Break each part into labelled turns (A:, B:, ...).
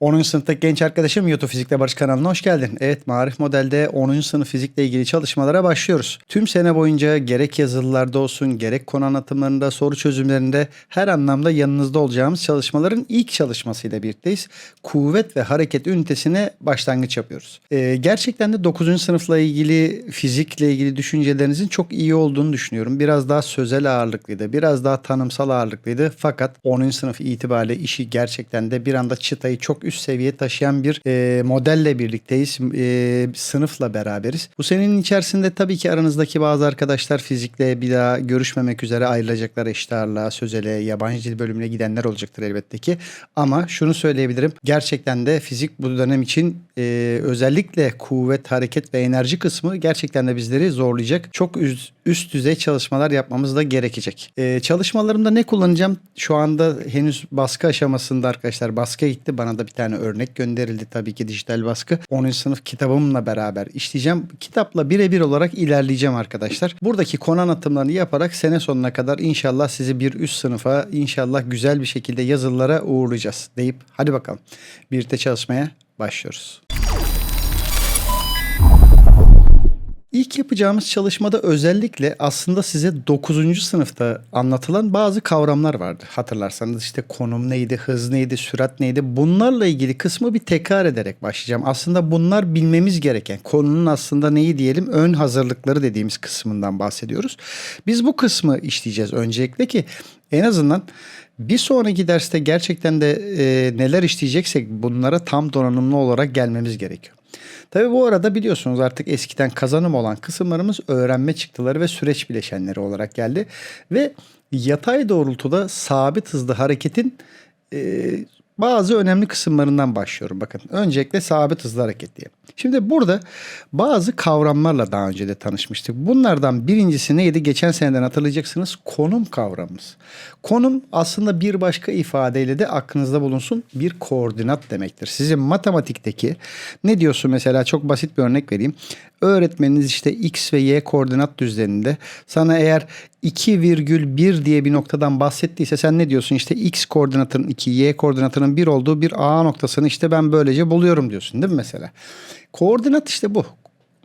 A: 10. sınıftaki genç arkadaşım YouTube Fizikle Barış kanalına hoş geldin. Evet Marif Model'de 10. sınıf fizikle ilgili çalışmalara başlıyoruz. Tüm sene boyunca gerek yazılılarda olsun gerek konu anlatımlarında soru çözümlerinde her anlamda yanınızda olacağımız çalışmaların ilk çalışmasıyla birlikteyiz. Kuvvet ve hareket ünitesine başlangıç yapıyoruz. Ee, gerçekten de 9. sınıfla ilgili fizikle ilgili düşüncelerinizin çok iyi olduğunu düşünüyorum. Biraz daha sözel ağırlıklıydı, biraz daha tanımsal ağırlıklıydı. Fakat 10. sınıf itibariyle işi gerçekten de bir anda çıtayı çok üst seviye taşıyan bir e, modelle birlikteyiz. E, sınıfla beraberiz. Bu senenin içerisinde tabii ki aranızdaki bazı arkadaşlar fizikle bir daha görüşmemek üzere ayrılacaklar eşit ağırlığa, sözele, yabancı dil bölümüne gidenler olacaktır elbette ki. Ama şunu söyleyebilirim. Gerçekten de fizik bu dönem için e, özellikle kuvvet, hareket ve enerji kısmı gerçekten de bizleri zorlayacak. Çok üst, üst düzey çalışmalar yapmamız da gerekecek. E, çalışmalarımda ne kullanacağım? Şu anda henüz baskı aşamasında arkadaşlar. Baskı gitti. Bana da bir tane örnek gönderildi tabii ki dijital baskı. 10. sınıf kitabımla beraber işleyeceğim. Kitapla birebir olarak ilerleyeceğim arkadaşlar. Buradaki konu anlatımlarını yaparak sene sonuna kadar inşallah sizi bir üst sınıfa inşallah güzel bir şekilde yazılılara uğurlayacağız deyip hadi bakalım birlikte çalışmaya başlıyoruz. İlk yapacağımız çalışmada özellikle aslında size 9. sınıfta anlatılan bazı kavramlar vardı. Hatırlarsanız işte konum neydi, hız neydi, sürat neydi bunlarla ilgili kısmı bir tekrar ederek başlayacağım. Aslında bunlar bilmemiz gereken konunun aslında neyi diyelim ön hazırlıkları dediğimiz kısmından bahsediyoruz. Biz bu kısmı işleyeceğiz öncelikle ki en azından bir sonraki derste gerçekten de e, neler işleyeceksek bunlara tam donanımlı olarak gelmemiz gerekiyor. Tabi bu arada biliyorsunuz artık eskiden kazanım olan kısımlarımız öğrenme çıktıları ve süreç bileşenleri olarak geldi. Ve yatay doğrultuda sabit hızlı hareketin e, bazı önemli kısımlarından başlıyorum. Bakın öncelikle sabit hızlı hareket diye. Şimdi burada bazı kavramlarla daha önce de tanışmıştık. Bunlardan birincisi neydi? Geçen seneden hatırlayacaksınız konum kavramımız. Konum aslında bir başka ifadeyle de aklınızda bulunsun bir koordinat demektir. Sizin matematikteki ne diyorsun mesela çok basit bir örnek vereyim. Öğretmeniniz işte x ve y koordinat düzleminde sana eğer 2,1 diye bir noktadan bahsettiyse sen ne diyorsun? İşte x koordinatının 2, y koordinatının 1 olduğu bir a noktasını işte ben böylece buluyorum diyorsun değil mi mesela? Koordinat işte bu.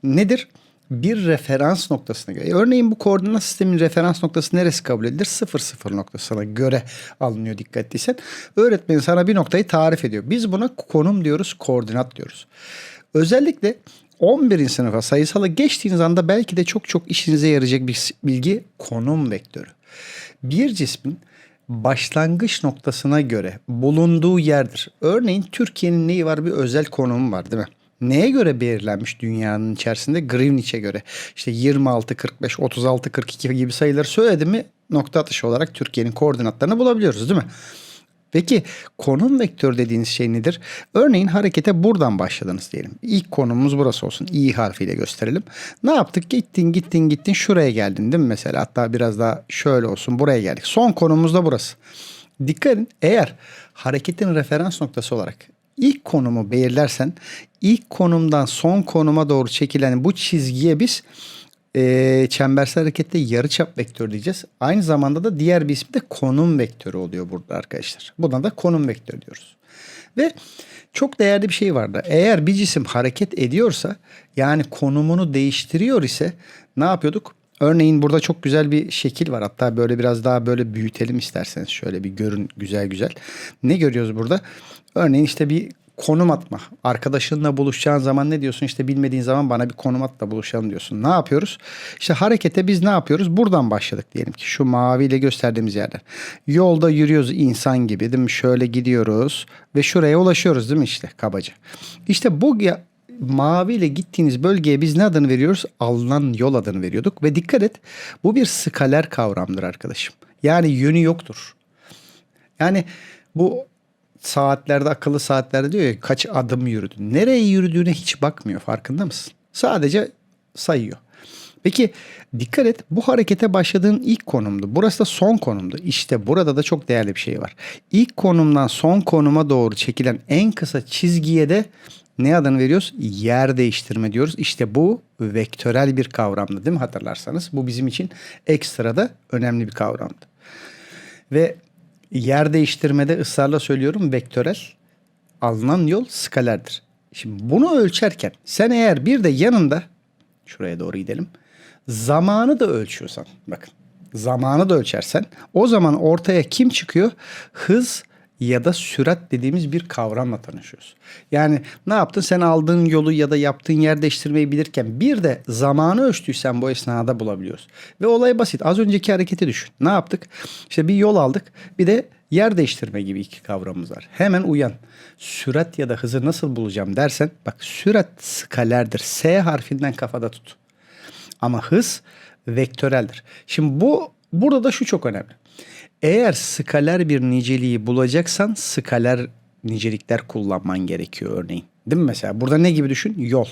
A: Nedir? bir referans noktasına göre. Örneğin bu koordinat sistemin referans noktası neresi kabul edilir? 0 0 noktasına göre alınıyor dikkat ettiysen. Öğretmen sana bir noktayı tarif ediyor. Biz buna konum diyoruz, koordinat diyoruz. Özellikle 11. sınıfa sayısala geçtiğiniz anda belki de çok çok işinize yarayacak bir bilgi konum vektörü. Bir cismin başlangıç noktasına göre bulunduğu yerdir. Örneğin Türkiye'nin neyi var? Bir özel konumu var değil mi? Neye göre belirlenmiş dünyanın içerisinde? Greenwich'e göre. İşte 26, 45, 36, 42 gibi sayıları söyledi mi nokta atışı olarak Türkiye'nin koordinatlarını bulabiliyoruz değil mi? Peki konum vektörü dediğiniz şey nedir? Örneğin harekete buradan başladınız diyelim. İlk konumumuz burası olsun. İ harfiyle gösterelim. Ne yaptık? Gittin gittin gittin şuraya geldin değil mi mesela? Hatta biraz daha şöyle olsun buraya geldik. Son konumuz da burası. Dikkat edin eğer hareketin referans noktası olarak ilk konumu belirlersen ilk konumdan son konuma doğru çekilen bu çizgiye biz e, çembersel harekette yarıçap vektörü diyeceğiz. Aynı zamanda da diğer bir ismi de konum vektörü oluyor burada arkadaşlar. Buna da konum vektörü diyoruz. Ve çok değerli bir şey vardı. Eğer bir cisim hareket ediyorsa yani konumunu değiştiriyor ise ne yapıyorduk? Örneğin burada çok güzel bir şekil var. Hatta böyle biraz daha böyle büyütelim isterseniz. Şöyle bir görün güzel güzel. Ne görüyoruz burada? Örneğin işte bir konum atma. Arkadaşınla buluşacağın zaman ne diyorsun? İşte bilmediğin zaman bana bir konum at da buluşalım diyorsun. Ne yapıyoruz? İşte harekete biz ne yapıyoruz? Buradan başladık diyelim ki şu maviyle gösterdiğimiz yerden. Yolda yürüyoruz insan gibi değil mi? Şöyle gidiyoruz ve şuraya ulaşıyoruz değil mi işte kabaca. İşte bu maviyle gittiğiniz bölgeye biz ne adını veriyoruz? Alınan yol adını veriyorduk ve dikkat et bu bir skaler kavramdır arkadaşım. Yani yönü yoktur. Yani bu saatlerde akıllı saatlerde diyor ya kaç adım yürüdün. Nereye yürüdüğüne hiç bakmıyor farkında mısın? Sadece sayıyor. Peki dikkat et bu harekete başladığın ilk konumdu. Burası da son konumdu. İşte burada da çok değerli bir şey var. İlk konumdan son konuma doğru çekilen en kısa çizgiye de ne adını veriyoruz? Yer değiştirme diyoruz. İşte bu vektörel bir kavramdı değil mi hatırlarsanız? Bu bizim için ekstra da önemli bir kavramdı. Ve yer değiştirmede ısrarla söylüyorum vektörel. alınan yol skalerdir. Şimdi bunu ölçerken sen eğer bir de yanında şuraya doğru gidelim. Zamanı da ölçüyorsan bakın zamanı da ölçersen o zaman ortaya kim çıkıyor? Hız ya da sürat dediğimiz bir kavramla tanışıyoruz. Yani ne yaptın? Sen aldığın yolu ya da yaptığın yer değiştirmeyi bilirken bir de zamanı ölçtüysen bu esnada bulabiliyoruz. Ve olay basit. Az önceki hareketi düşün. Ne yaptık? İşte bir yol aldık. Bir de yer değiştirme gibi iki kavramımız var. Hemen uyan. Sürat ya da hızı nasıl bulacağım dersen bak sürat skalerdir. S harfinden kafada tut. Ama hız vektöreldir. Şimdi bu burada da şu çok önemli. Eğer skaler bir niceliği bulacaksan skaler nicelikler kullanman gerekiyor örneğin. Değil mi mesela? Burada ne gibi düşün? Yol.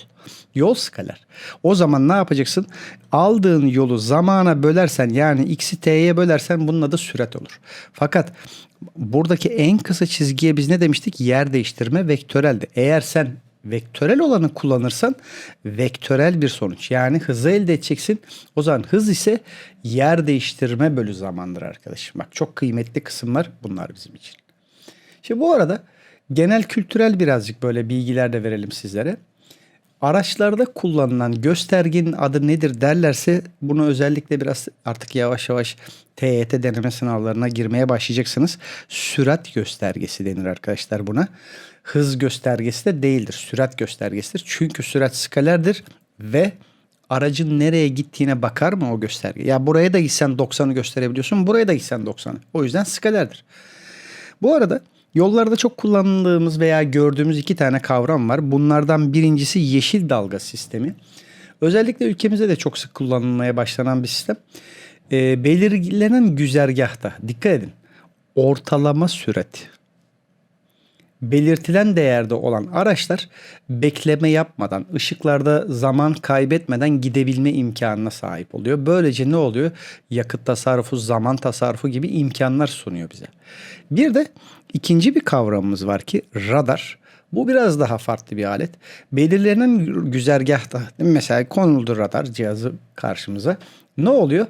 A: Yol skaler. O zaman ne yapacaksın? Aldığın yolu zamana bölersen yani x'i t'ye bölersen bunun adı sürat olur. Fakat buradaki en kısa çizgiye biz ne demiştik? Yer değiştirme vektöreldi. Eğer sen vektörel olanı kullanırsan vektörel bir sonuç. Yani hızı elde edeceksin. O zaman hız ise yer değiştirme bölü zamandır arkadaşım. Bak çok kıymetli kısımlar bunlar bizim için. Şimdi bu arada genel kültürel birazcık böyle bilgiler de verelim sizlere. Araçlarda kullanılan göstergenin adı nedir derlerse bunu özellikle biraz artık yavaş yavaş TYT deneme sınavlarına girmeye başlayacaksınız. Sürat göstergesi denir arkadaşlar buna. Hız göstergesi de değildir. Sürat göstergesidir. Çünkü sürat skalerdir ve aracın nereye gittiğine bakar mı o gösterge? Ya buraya da gitsen 90'ı gösterebiliyorsun. Buraya da gitsen 90'ı. O yüzden skalerdir. Bu arada Yollarda çok kullandığımız veya gördüğümüz iki tane kavram var. Bunlardan birincisi yeşil dalga sistemi. Özellikle ülkemizde de çok sık kullanılmaya başlanan bir sistem. E, belirlenen güzergahta dikkat edin. Ortalama sürat belirtilen değerde olan araçlar bekleme yapmadan, ışıklarda zaman kaybetmeden gidebilme imkanına sahip oluyor. Böylece ne oluyor? Yakıt tasarrufu, zaman tasarrufu gibi imkanlar sunuyor bize. Bir de ikinci bir kavramımız var ki radar. Bu biraz daha farklı bir alet. Belirlenen güzergahta mesela konuldu radar cihazı karşımıza. Ne oluyor?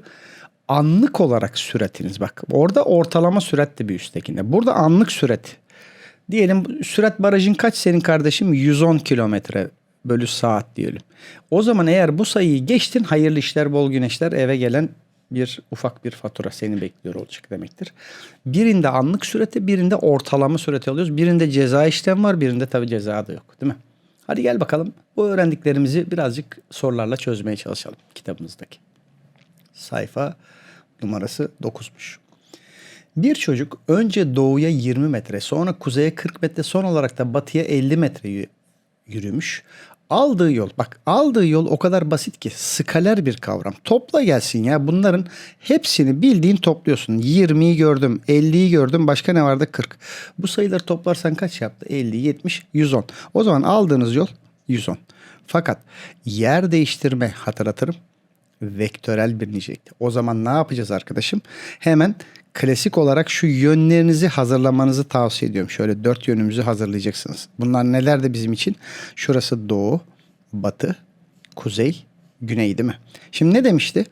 A: Anlık olarak süratiniz bak. Orada ortalama sürat de bir üsttekinde. Burada anlık sürat Diyelim sürat barajın kaç senin kardeşim? 110 kilometre bölü saat diyelim. O zaman eğer bu sayıyı geçtin hayırlı işler bol güneşler eve gelen bir ufak bir fatura seni bekliyor olacak demektir. Birinde anlık süreti birinde ortalama süreti alıyoruz. Birinde ceza işlem var birinde tabii ceza da yok değil mi? Hadi gel bakalım bu öğrendiklerimizi birazcık sorularla çözmeye çalışalım kitabımızdaki. Sayfa numarası 9'muş. Bir çocuk önce doğuya 20 metre, sonra kuzeye 40 metre, son olarak da batıya 50 metre yürümüş. Aldığı yol, bak aldığı yol o kadar basit ki skaler bir kavram. Topla gelsin ya bunların hepsini bildiğin topluyorsun. 20'yi gördüm, 50'yi gördüm, başka ne vardı 40. Bu sayıları toplarsan kaç yaptı? 50, 70, 110. O zaman aldığınız yol 110. Fakat yer değiştirme hatırlatırım vektörel bir nicelikte. O zaman ne yapacağız arkadaşım? Hemen klasik olarak şu yönlerinizi hazırlamanızı tavsiye ediyorum. Şöyle dört yönümüzü hazırlayacaksınız. Bunlar neler de bizim için? Şurası doğu, batı, kuzey, güney değil mi? Şimdi ne demişti?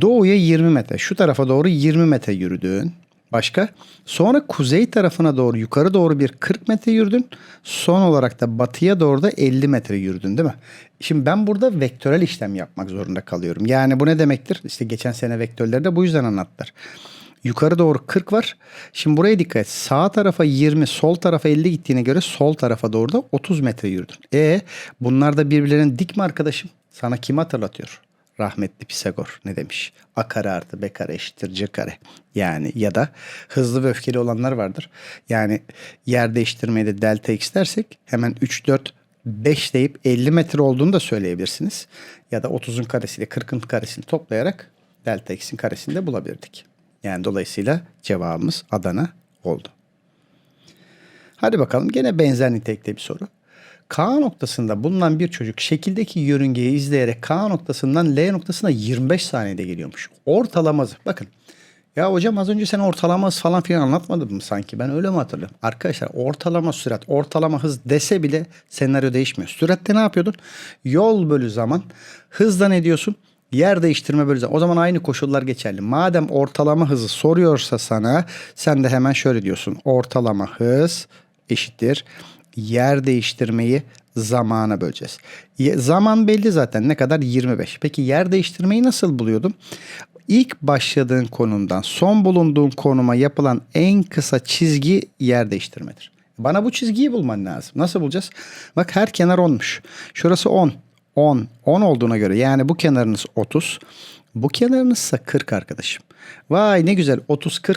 A: Doğuya 20 metre, şu tarafa doğru 20 metre yürüdün. Başka? Sonra kuzey tarafına doğru yukarı doğru bir 40 metre yürüdün. Son olarak da batıya doğru da 50 metre yürüdün değil mi? Şimdi ben burada vektörel işlem yapmak zorunda kalıyorum. Yani bu ne demektir? İşte geçen sene vektörleri bu yüzden anlattılar. Yukarı doğru 40 var. Şimdi buraya dikkat et. Sağ tarafa 20, sol tarafa 50 gittiğine göre sol tarafa doğru da 30 metre yürüdün. E bunlar da birbirlerinin dik mi arkadaşım? Sana kim hatırlatıyor? Rahmetli Pisagor ne demiş? A kare artı B kare eşittir C kare. Yani ya da hızlı ve öfkeli olanlar vardır. Yani yer değiştirmeyi de delta x dersek hemen 3, 4, 5 deyip 50 metre olduğunu da söyleyebilirsiniz. Ya da 30'un karesiyle 40'ın karesini toplayarak delta x'in karesini de bulabilirdik. Yani dolayısıyla cevabımız Adana oldu. Hadi bakalım gene benzer nitelikte bir soru. K noktasında bulunan bir çocuk şekildeki yörüngeyi izleyerek K noktasından L noktasına 25 saniyede geliyormuş. Ortalaması bakın. Ya hocam az önce sen ortalaması falan filan anlatmadın mı sanki? Ben öyle mi hatırlıyorum? Arkadaşlar ortalama sürat, ortalama hız dese bile senaryo değişmiyor. Süratte ne yapıyordun? Yol bölü zaman. Hızda ne diyorsun? Yer değiştirme bölü zaman. O zaman aynı koşullar geçerli. Madem ortalama hızı soruyorsa sana sen de hemen şöyle diyorsun. Ortalama hız eşittir yer değiştirmeyi zamana böleceğiz. Zaman belli zaten ne kadar 25. Peki yer değiştirmeyi nasıl buluyordum? İlk başladığın konumdan son bulunduğun konuma yapılan en kısa çizgi yer değiştirmedir. Bana bu çizgiyi bulman lazım. Nasıl bulacağız? Bak her kenar 10'muş. Şurası 10. 10. 10 olduğuna göre yani bu kenarınız 30. Bu kenarınızsa 40 arkadaşım. Vay ne güzel 30-40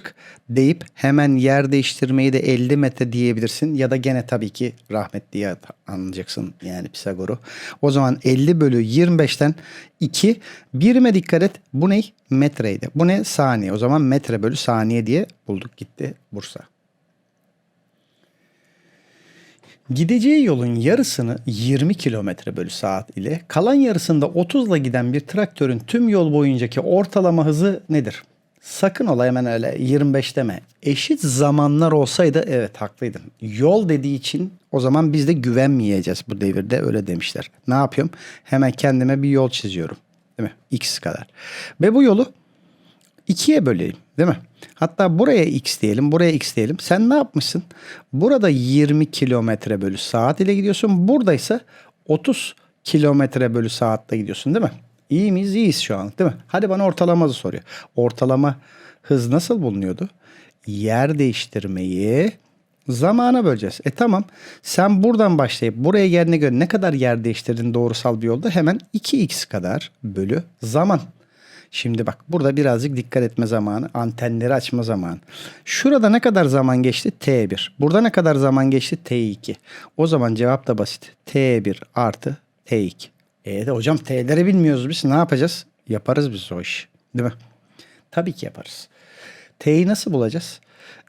A: deyip hemen yer değiştirmeyi de 50 metre diyebilirsin. Ya da gene tabii ki rahmet diye anlayacaksın yani Pisagor'u. O zaman 50 bölü 25'ten 2 birime dikkat et. Bu ne? Metreydi. Bu ne? Saniye. O zaman metre bölü saniye diye bulduk gitti Bursa. Gideceği yolun yarısını 20 kilometre bölü saat ile kalan yarısında 30 ile giden bir traktörün tüm yol boyuncaki ortalama hızı nedir? Sakın ola hemen öyle 25 deme. Eşit zamanlar olsaydı evet haklıydın. Yol dediği için o zaman biz de güvenmeyeceğiz bu devirde öyle demişler. Ne yapıyorum? Hemen kendime bir yol çiziyorum. Değil mi? X kadar. Ve bu yolu ikiye bölelim değil mi? Hatta buraya x diyelim, buraya x diyelim. Sen ne yapmışsın? Burada 20 kilometre bölü saat ile gidiyorsun. Buradaysa 30 kilometre bölü saatte gidiyorsun değil mi? İyi miyiz? İyiyiz şu an değil mi? Hadi bana ortalaması soruyor. Ortalama hız nasıl bulunuyordu? Yer değiştirmeyi zamana böleceğiz. E tamam sen buradan başlayıp buraya gelene göre ne kadar yer değiştirdin doğrusal bir yolda hemen 2x kadar bölü zaman. Şimdi bak burada birazcık dikkat etme zamanı, antenleri açma zamanı. Şurada ne kadar zaman geçti? T1. Burada ne kadar zaman geçti? T2. O zaman cevap da basit. T1 artı T2. E de hocam T'leri bilmiyoruz biz. Ne yapacağız? Yaparız biz o işi. Değil mi? Tabii ki yaparız. T'yi nasıl bulacağız?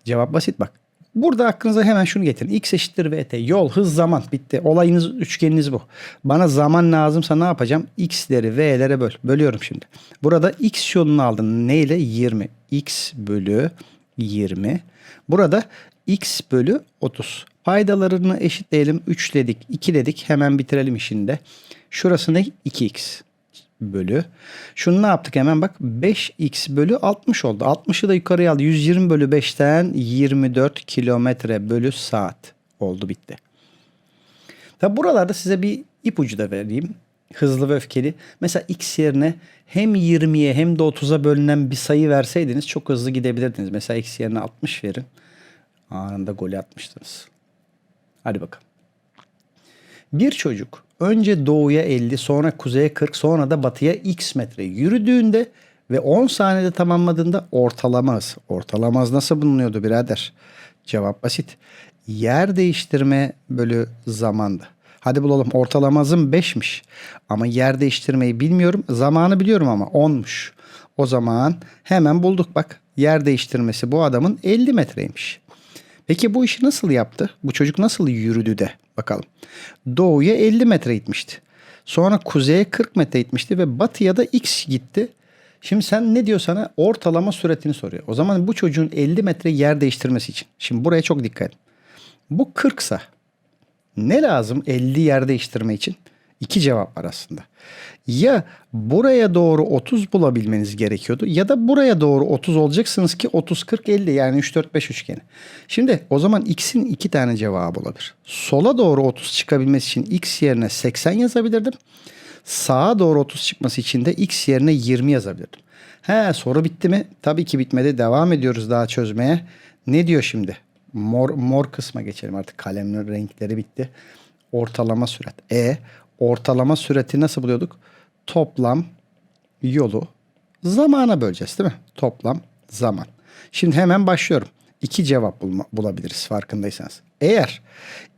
A: Cevap basit bak. Burada aklınıza hemen şunu getirin. X eşittir VT. Yol, hız, zaman. Bitti. Olayınız, üçgeniniz bu. Bana zaman lazımsa ne yapacağım? X'leri V'lere böl. Bölüyorum şimdi. Burada X yolunu aldın. Neyle? 20. X bölü 20. Burada X bölü 30. Paydalarını eşitleyelim. 3 dedik, 2 dedik. Hemen bitirelim işinde. Şurası ne? 2x bölü. Şunu ne yaptık hemen bak 5x bölü 60 oldu. 60'ı da yukarıya aldı. 120 bölü 5'ten 24 kilometre bölü saat oldu bitti. Tabi buralarda size bir ipucu da vereyim. Hızlı ve öfkeli. Mesela x yerine hem 20'ye hem de 30'a bölünen bir sayı verseydiniz çok hızlı gidebilirdiniz. Mesela x yerine 60 verin. Anında golü atmıştınız. Hadi bakalım. Bir çocuk önce doğuya 50 sonra kuzeye 40 sonra da batıya x metre yürüdüğünde ve 10 saniyede tamamladığında ortalama hız. Nasıl bulunuyordu birader? Cevap basit. Yer değiştirme bölü zamandı. Hadi bulalım ortalama hızım 5'miş. Ama yer değiştirmeyi bilmiyorum. Zamanı biliyorum ama 10'muş. O zaman hemen bulduk bak. Yer değiştirmesi bu adamın 50 metreymiş. Peki bu işi nasıl yaptı? Bu çocuk nasıl yürüdü de bakalım. Doğuya 50 metre gitmişti. Sonra kuzeye 40 metre gitmişti ve batıya da x gitti. Şimdi sen ne diyor sana? Ortalama süratini soruyor. O zaman bu çocuğun 50 metre yer değiştirmesi için. Şimdi buraya çok dikkat edin. Bu 40 sa ne lazım 50 yer değiştirme için? İki cevap var aslında. Ya buraya doğru 30 bulabilmeniz gerekiyordu ya da buraya doğru 30 olacaksınız ki 30 40 50 yani 3 4 5 üçgeni. Şimdi o zaman x'in iki tane cevabı olabilir. Sola doğru 30 çıkabilmesi için x yerine 80 yazabilirdim. Sağa doğru 30 çıkması için de x yerine 20 yazabilirdim. He soru bitti mi? Tabii ki bitmedi. Devam ediyoruz daha çözmeye. Ne diyor şimdi? Mor, mor kısma geçelim artık kalemlerin renkleri bitti. Ortalama sürat. E ortalama sürati nasıl buluyorduk? Toplam yolu zamana böleceğiz değil mi? Toplam zaman. Şimdi hemen başlıyorum. İki cevap bulma, bulabiliriz farkındaysanız. Eğer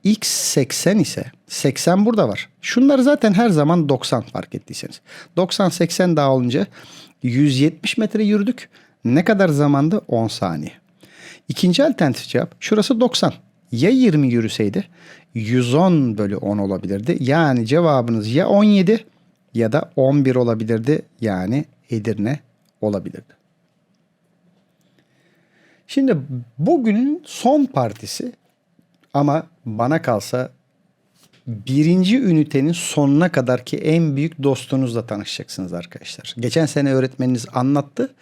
A: x 80 ise 80 burada var. Şunlar zaten her zaman 90 fark ettiyseniz. 90 80 daha olunca 170 metre yürüdük. Ne kadar zamandı? 10 saniye. İkinci alternatif cevap şurası 90. Ya 20 yürüseydi 110 bölü 10 olabilirdi. Yani cevabınız ya 17 ya da 11 olabilirdi. Yani Edirne olabilirdi. Şimdi bugünün son partisi ama bana kalsa birinci ünitenin sonuna kadar ki en büyük dostunuzla tanışacaksınız arkadaşlar. Geçen sene öğretmeniniz anlattı.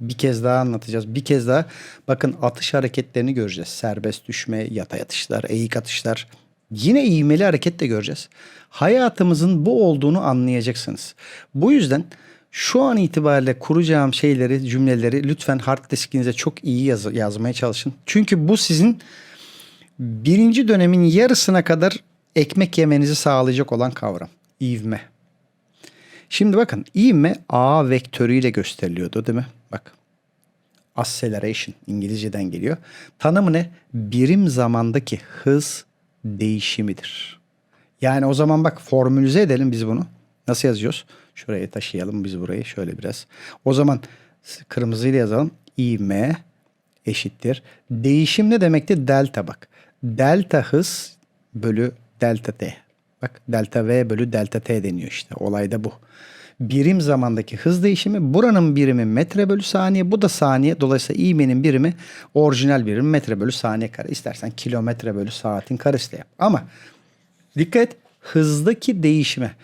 A: Bir kez daha anlatacağız. Bir kez daha bakın atış hareketlerini göreceğiz. Serbest düşme, yatay atışlar, eğik atışlar. Yine ivmeli hareket de göreceğiz. Hayatımızın bu olduğunu anlayacaksınız. Bu yüzden şu an itibariyle kuracağım şeyleri, cümleleri lütfen hard diskinize çok iyi yaz- yazmaya çalışın. Çünkü bu sizin birinci dönemin yarısına kadar ekmek yemenizi sağlayacak olan kavram. İvme. Şimdi bakın ivme A vektörüyle gösteriliyordu değil mi? Bak. Acceleration İngilizceden geliyor. Tanımı ne? Birim zamandaki hız değişimidir. Yani o zaman bak formülize edelim biz bunu. Nasıl yazıyoruz? Şuraya taşıyalım biz burayı şöyle biraz. O zaman kırmızıyla yazalım. İvme eşittir. Değişim ne demekti? Delta bak. Delta hız bölü delta t. Bak delta v bölü delta t deniyor işte. Olay da bu. Birim zamandaki hız değişimi buranın birimi metre bölü saniye. Bu da saniye. Dolayısıyla ivmenin birimi orijinal birim metre bölü saniye kare. İstersen kilometre bölü saatin karesi de yap. Ama dikkat et hızdaki değişime.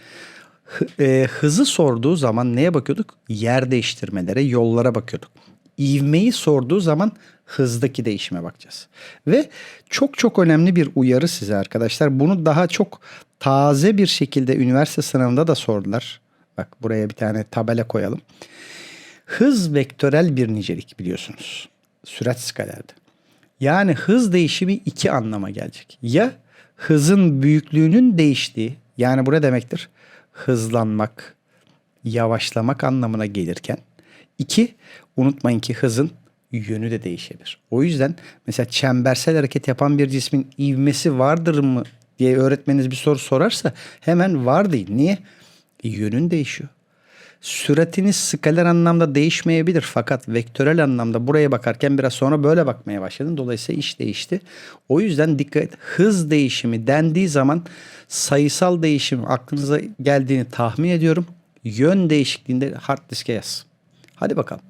A: E, hızı sorduğu zaman neye bakıyorduk? Yer değiştirmelere, yollara bakıyorduk. İvmeyi sorduğu zaman hızdaki değişime bakacağız. Ve çok çok önemli bir uyarı size arkadaşlar. Bunu daha çok taze bir şekilde üniversite sınavında da sordular. Bak buraya bir tane tabela koyalım. Hız vektörel bir nicelik biliyorsunuz. Sürat skalerde. Yani hız değişimi iki anlama gelecek. Ya hızın büyüklüğünün değiştiği yani bu ne demektir? Hızlanmak, yavaşlamak anlamına gelirken iki unutmayın ki hızın yönü de değişebilir. O yüzden mesela çembersel hareket yapan bir cismin ivmesi vardır mı diye öğretmeniniz bir soru sorarsa hemen var değil. Niye? Yönün değişiyor. Süratiniz skaler anlamda değişmeyebilir fakat vektörel anlamda buraya bakarken biraz sonra böyle bakmaya başladın. Dolayısıyla iş değişti. O yüzden dikkat. Hız değişimi dendiği zaman sayısal değişim aklınıza geldiğini tahmin ediyorum. Yön değişikliğinde hard diske yaz. Hadi bakalım.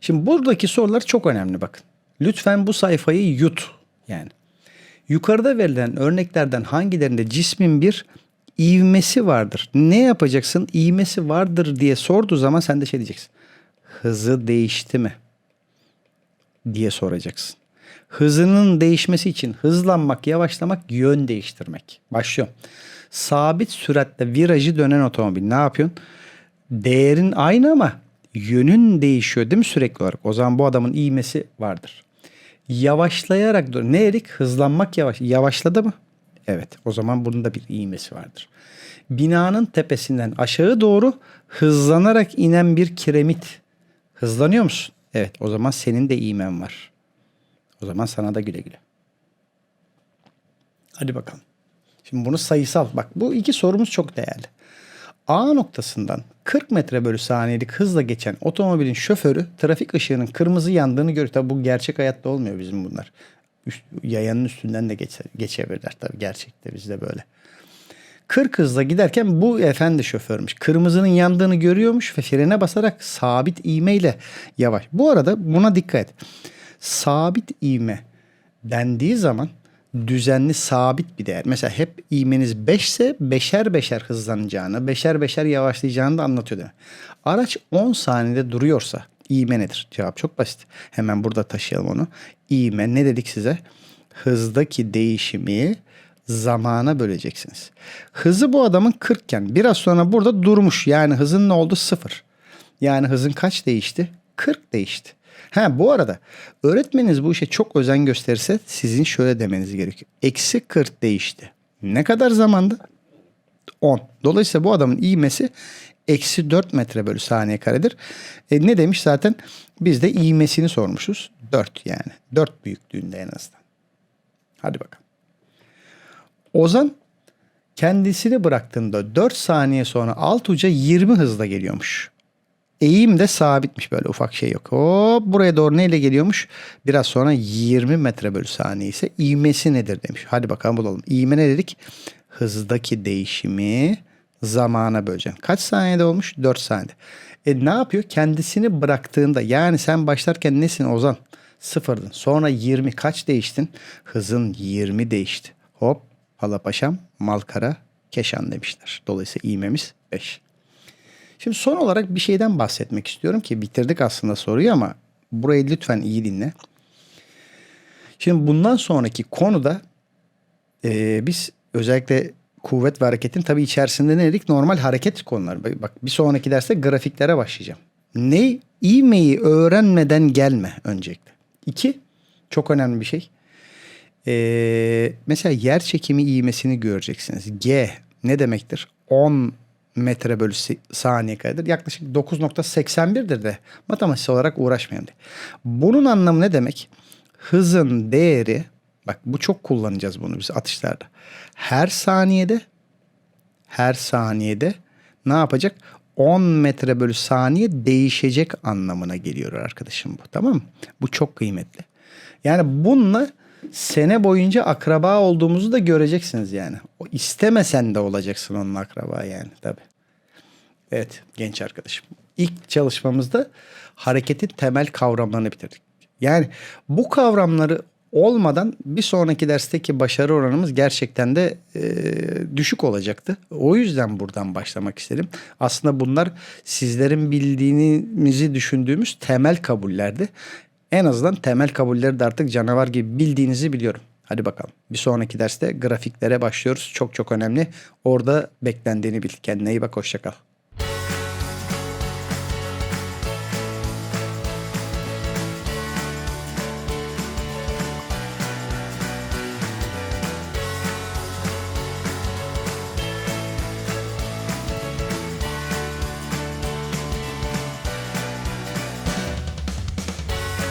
A: Şimdi buradaki sorular çok önemli bakın. Lütfen bu sayfayı yut yani. Yukarıda verilen örneklerden hangilerinde cismin bir ivmesi vardır? Ne yapacaksın? İvmesi vardır diye sorduğu zaman sen de şey diyeceksin. Hızı değişti mi? diye soracaksın. Hızının değişmesi için hızlanmak, yavaşlamak, yön değiştirmek. Başlıyorum. Sabit süratle virajı dönen otomobil ne yapıyorsun? Değerin aynı ama yönün değişiyor değil mi sürekli olarak? O zaman bu adamın ivmesi vardır. Yavaşlayarak dur. Ne dedik? Hızlanmak yavaş. Yavaşladı mı? Evet. O zaman bunun da bir ivmesi vardır. Binanın tepesinden aşağı doğru hızlanarak inen bir kiremit. Hızlanıyor musun? Evet. O zaman senin de ivmen var. O zaman sana da güle güle. Hadi bakalım. Şimdi bunu sayısal. Bak bu iki sorumuz çok değerli. A noktasından 40 metre bölü saniyelik hızla geçen otomobilin şoförü trafik ışığının kırmızı yandığını görüyor. Tabi bu gerçek hayatta olmuyor bizim bunlar. Üst, yayanın üstünden de geçe, geçebilirler tabii gerçekte bizde böyle. 40 hızla giderken bu efendi şoförmüş. Kırmızının yandığını görüyormuş ve frene basarak sabit ivmeyle yavaş. Bu arada buna dikkat et. Sabit ivme dendiği zaman düzenli sabit bir değer. Mesela hep ivmeniz 5 ise beşer beşer hızlanacağını, beşer beşer yavaşlayacağını da anlatıyor demek. Araç 10 saniyede duruyorsa ivme nedir? Cevap çok basit. Hemen burada taşıyalım onu. İvme ne dedik size? Hızdaki değişimi zamana böleceksiniz. Hızı bu adamın 40 iken biraz sonra burada durmuş. Yani hızın ne oldu? Sıfır. Yani hızın kaç değişti? 40 değişti. Ha bu arada öğretmeniniz bu işe çok özen gösterirse sizin şöyle demeniz gerekiyor. Eksi 40 değişti. Ne kadar zamanda? 10. Dolayısıyla bu adamın ivmesi eksi 4 metre bölü saniye karedir. E, ne demiş zaten? Biz de ivmesini sormuşuz. 4 yani. 4 büyüklüğünde en azından. Hadi bakalım. Ozan kendisini bıraktığında 4 saniye sonra alt uca 20 hızla geliyormuş. Eğim de sabitmiş böyle ufak şey yok. Hop buraya doğru neyle geliyormuş? Biraz sonra 20 metre bölü saniye ise ivmesi nedir demiş. Hadi bakalım bulalım. İvme ne dedik? Hızdaki değişimi zamana böleceğim. Kaç saniyede olmuş? 4 saniyede. E ne yapıyor? Kendisini bıraktığında yani sen başlarken nesin Ozan? Sıfırdın. Sonra 20 kaç değiştin? Hızın 20 değişti. Hop Palapaşam, Malkara, Keşan demişler. Dolayısıyla ivmemiz 5. Şimdi son olarak bir şeyden bahsetmek istiyorum ki bitirdik aslında soruyu ama burayı lütfen iyi dinle. Şimdi bundan sonraki konuda Ee, biz özellikle kuvvet ve hareketin tabii içerisinde ne dedik? Normal hareket konuları. Bak- bir sonraki derste grafiklere başlayacağım. Ne? İğmeyi öğrenmeden gelme öncelikle. İki, çok önemli bir şey. Ee, mesela yer çekimi ivmesini göreceksiniz. G ne demektir? 10 metre bölü saniye karedir. Yaklaşık 9.81'dir de matematiksel olarak uğraşmayalım. diye. Bunun anlamı ne demek? Hızın değeri bak bu çok kullanacağız bunu biz atışlarda. Her saniyede her saniyede ne yapacak? 10 metre bölü saniye değişecek anlamına geliyor arkadaşım bu. Tamam mı? Bu çok kıymetli. Yani bununla sene boyunca akraba olduğumuzu da göreceksiniz yani. O istemesen de olacaksın onun akraba yani tabii. Evet genç arkadaşım. İlk çalışmamızda hareketin temel kavramlarını bitirdik. Yani bu kavramları olmadan bir sonraki dersteki başarı oranımız gerçekten de e, düşük olacaktı. O yüzden buradan başlamak istedim. Aslında bunlar sizlerin bildiğinizi düşündüğümüz temel kabullerdi. En azından temel kabulleri de artık canavar gibi bildiğinizi biliyorum. Hadi bakalım. Bir sonraki derste grafiklere başlıyoruz. Çok çok önemli. Orada beklendiğini bil. Kendine iyi bak. Hoşça kal.